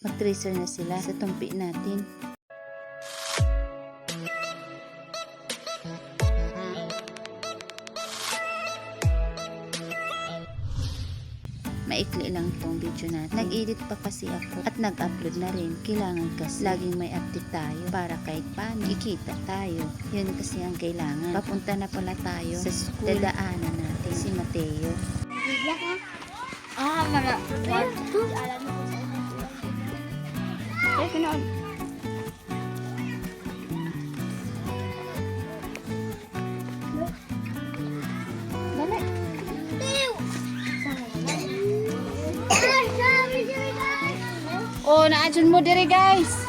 mag-tracer na sila sa tumpi natin. Maikli lang itong video natin. Nag-edit pa kasi ako at nag-upload na rin. Kailangan kasi laging may update tayo para kahit paano kikita tayo. Yun kasi ang kailangan. Papunta na pala tayo sa school. Dadaanan natin si Mateo. Ah, mala. One, two. Ay, kinoon. Dali. Oh, naadyan mo dire guys.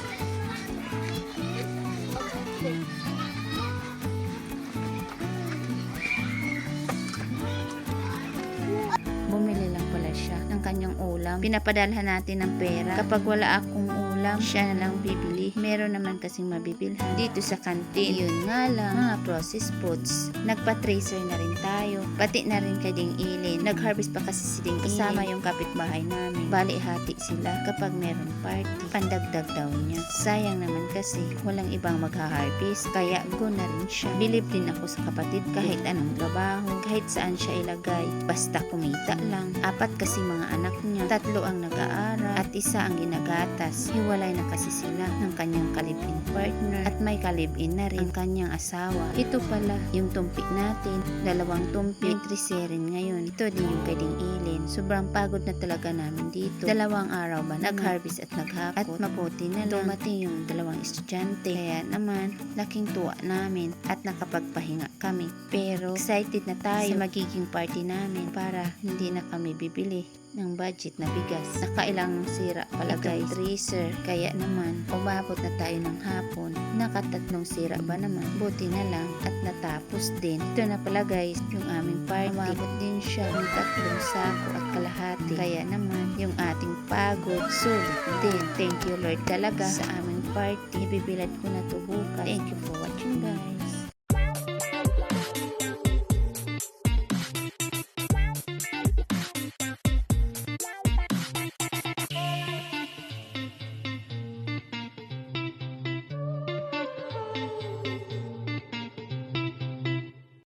Bumili lang pala siya ng kanyang ulam. Pinapadalhan natin ng pera. Kapag wala akong ulam, siya na lang bibili. Meron naman kasing mabibilhan dito sa kantin. Yun nga lang, mga processed foods. Nagpa-tracer na rin tayo. Pati na rin kay Ding Ilin. Nag-harvest pa kasi si Ding Kasama yung kapitbahay namin. Bali, hati sila kapag meron party. Pandagdag daw niya. Sayang naman kasi walang ibang magha-harvest. Kaya go na rin siya. Bilib din ako sa kapatid kahit anong trabaho. Kahit saan siya ilagay. Basta kumita lang. Apat kasi mga anak niya. Tatlo ang nag-aaral at isa ang ginagatas. Hiwalay na kasi sila ng kanyang kalibin partner at may kalibin na rin ang kanyang asawa. Ito pala yung tumpik natin. Dalawang tumpik. Triserin ngayon. Ito din yung kay Ding Ilin. Sobrang pagod na talaga namin dito. Dalawang araw ba nag-harvest at naghapot. At mabuti na lang. Dumating yung dalawang estudyante. Kaya naman, laking tuwa namin at nakapagpahinga kami. Pero excited na tayo sa magiging party namin para hindi na kami bibili ng budget na bigas. Nakailang sira pala guys. Tracer. Kaya naman, umabot na tayo ng hapon. Nakatatlong sira ba naman? Buti na lang at natapos din. Ito na pala guys, yung aming party. Umabot din siya ng tatlong sako at kalahati. Kaya naman, yung ating pagod, sulit din. Thank you Lord talaga sa aming party. Ibibilad ko na to bukas. Thank you for watching guys.